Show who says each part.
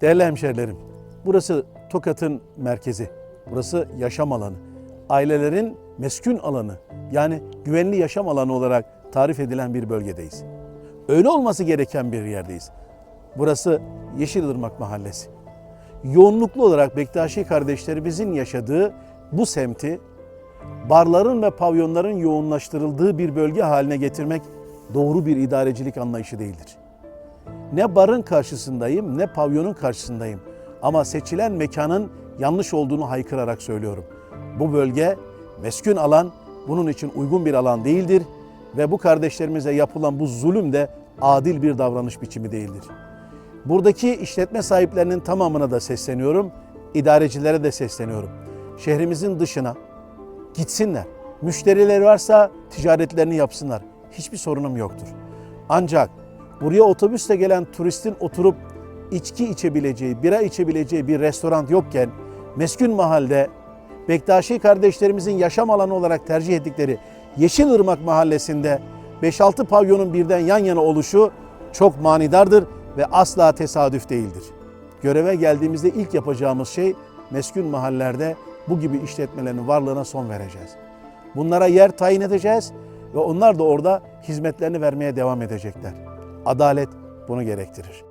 Speaker 1: Değerli hemşerilerim, burası Tokat'ın merkezi. Burası yaşam alanı. Ailelerin meskun alanı yani güvenli yaşam alanı olarak tarif edilen bir bölgedeyiz. Öyle olması gereken bir yerdeyiz. Burası Yeşilırmak Mahallesi. Yoğunluklu olarak Bektaşi kardeşlerimizin yaşadığı bu semti barların ve pavyonların yoğunlaştırıldığı bir bölge haline getirmek doğru bir idarecilik anlayışı değildir. Ne barın karşısındayım ne pavyonun karşısındayım. Ama seçilen mekanın yanlış olduğunu haykırarak söylüyorum. Bu bölge meskun alan bunun için uygun bir alan değildir ve bu kardeşlerimize yapılan bu zulüm de adil bir davranış biçimi değildir. Buradaki işletme sahiplerinin tamamına da sesleniyorum, idarecilere de sesleniyorum. Şehrimizin dışına gitsinler. Müşterileri varsa ticaretlerini yapsınlar. Hiçbir sorunum yoktur. Ancak buraya otobüsle gelen turistin oturup içki içebileceği, bira içebileceği bir restoran yokken meskun mahalde Bektaşi kardeşlerimizin yaşam alanı olarak tercih ettikleri Yeşilırmak mahallesinde 5-6 pavyonun birden yan yana oluşu çok manidardır ve asla tesadüf değildir. Göreve geldiğimizde ilk yapacağımız şey meskun mahallelerde bu gibi işletmelerin varlığına son vereceğiz. Bunlara yer tayin edeceğiz ve onlar da orada hizmetlerini vermeye devam edecekler. Adalet bunu gerektirir.